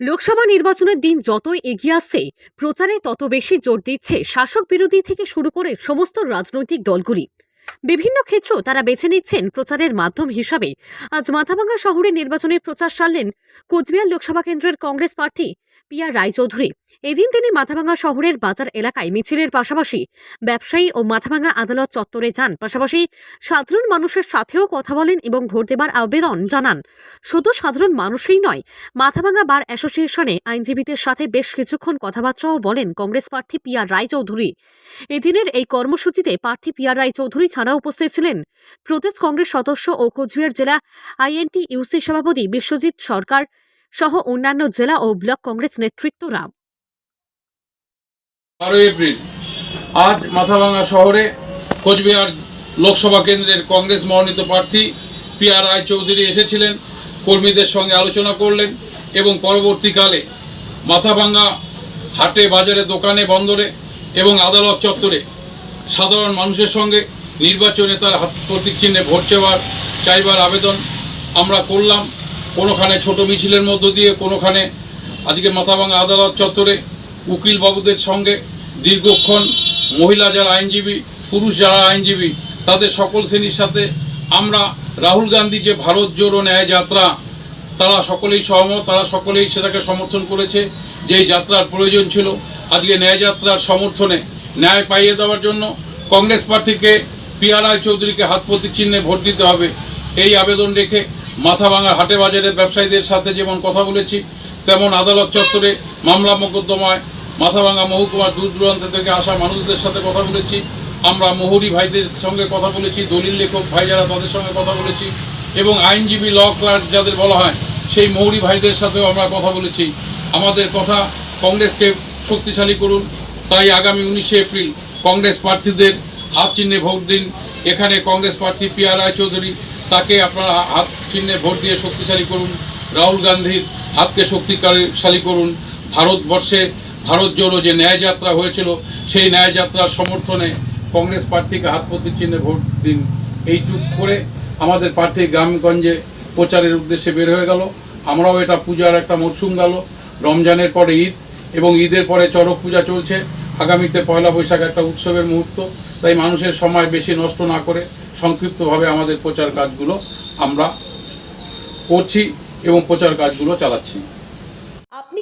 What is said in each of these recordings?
লোকসভা নির্বাচনের দিন যতই এগিয়ে আসছে, প্রচারে তত বেশি জোর দিচ্ছে শাসক বিরোধী থেকে শুরু করে সমস্ত রাজনৈতিক দলগুলি। বিভিন্ন ক্ষেত্র তারা বেছে নিচ্ছেন প্রচারের মাধ্যম হিসাবে। আজ মাথাভাঙ্গা শহরে নির্বাচনের প্রচার সারলেন কোচবিহার লোকসভা কেন্দ্রের কংগ্রেস প্রার্থী পিয়া রায়চৌধুরী। এদিন তিনি মাথাভাঙ্গা শহরের বাজার এলাকায় মিছিলের পাশাপাশি ব্যবসায়ী ও মাথাভাঙ্গা আদালত চত্বরে যান। পাশাপাশি সাধারণ মানুষের সাথেও কথা বলেন এবং ভোট দেবার আবেদন জানান। শুধু সাধারণ মানুষই নয় মাথাভাঙ্গা বার অ্যাসোসিয়েশনে আইনজীবীদের সাথে বেশ কিছুক্ষণ কথাবার্তাও বলেন কংগ্রেস প্রার্থী পিয়ার রায়চৌধুরী। এদিনের এই কর্মসূচিতে প্রার্থী পিয়ার রায়চৌধুরী ছাড়া উপস্থিত ছিলেন প্রদেশ কংগ্রেস সদস্য ও কোচবিহার জেলা আইএনটি ইউসি সভাপতি বিশ্বজিৎ সরকার সহ অন্যান্য জেলা ও ব্লক কংগ্রেস নেতৃত্বরা বারোই এপ্রিল, আজ মাথাভাঙা শহরে কোচবিহার লোকসভা কেন্দ্রের কংগ্রেস মনোনীত প্রার্থী পিয়া রায় চৌধুরী এসেছিলেন, কর্মীদের সঙ্গে আলোচনা করলেন এবং পরবর্তীকালে মাথাভাঙ্গা হাটে, বাজারে, দোকানে, বন্দরে এবং আদালত চত্বরে সাধারণ মানুষের সঙ্গে নির্বাচনে তার হাত প্রতীক চিহ্নে ভোট চাইবার আবেদন আমরা করলাম। কোনোখানে ছোট মিছিলের মধ্য দিয়ে, কোনোখানে আজকে মাথাভাঙা আদালত চত্বরে উকিল বাবুদের সঙ্গে দীর্ঘক্ষণ মহিলা যারা আইনজীবী, পুরুষ যারা আইনজীবী, তাদের সকল শ্রেণির সাথে আমরা রাহুল গান্ধী যে ভারত জোড়ো ন্যায় যাত্রা, তারা সকলেই সহমত, তারা সকলেই সেটাকে সমর্থন করেছে, যে যাত্রার প্রয়োজন ছিল। আজকে ন্যায় যাত্রার সমর্থনে ন্যায় পাইয়ে দেওয়ার জন্য কংগ্রেস প্রার্থীকে পিয়া রায় চৌধুরীকে হাত প্রতীক চিহ্নে ভোট দিতে হবে। এই আবেদন রেখে মাথা ভাঙার হাটে বাজারের ব্যবসায়ীদের সাথে যেমন কথা বলেছি, তেমন আদালত চত্বরে মামলা মোকদ্দমায় মাথাভাঙা মহকুমার দূর দূরান্ত থেকে আসা মানুষদের সাথে কথা বলেছি। আমরা মোহরি ভাইদের সঙ্গে কথা বলেছি, দলিল লেখক ভাই যারা তাদের সঙ্গে কথা বলেছি এবং আইনজীবী ল ক্লার্ক যাদের বলা হয়, সেই মৌরি ভাইদের সাথেও আমরা কথা বলেছি। আমাদের কথা কংগ্রেসকে শক্তিশালী করুন। তাই আগামী উনিশে এপ্রিল কংগ্রেস প্রার্থীদের হাত চিহ্নে ভোট দিন। এখানে কংগ্রেস প্রার্থী পিয়া রায় চৌধুরী তাকে আপনারা হাত চিহ্নে ভোট দিয়ে শক্তিশালী করুন। রাহুল গান্ধীর হাতকে শক্তিশালী করুন। ভারতবর্ষে ভারত জোড়ো যে ন্যায়যাত্রা হয়েছিল, সেই ন্যায়যাত্রার সমর্থনে কংগ্রেস প্রার্থীকে হাত প্রতীক চিহ্নে ভোট দিন। এইটুক করে আমাদের প্রার্থী গ্রামগঞ্জে প্রচারের উদ্দেশ্যে বের হয়ে গেল। আমরাও এটা পূজার একটা মরশুম গেল। রমজানের পরে ঈদ এবং ঈদের পরে চড়ক পূজা চলছে। আগামীতে পয়লা বৈশাখ একটা উৎসবের মুহূর্ত, তাই মানুষের সময় বেশি নষ্ট না করে সংক্ষিপ্তভাবে আমাদের প্রচার কাজগুলো আমরা করছি এবং প্রচার কাজগুলো চালাচ্ছি।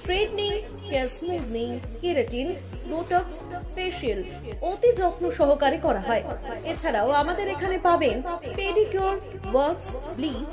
straightening hair smoothening keratin botox facial অতি যত্ন সহকারে করা হয়। এছাড়াও আমাদের এখানে পাবেন pedicure works bleach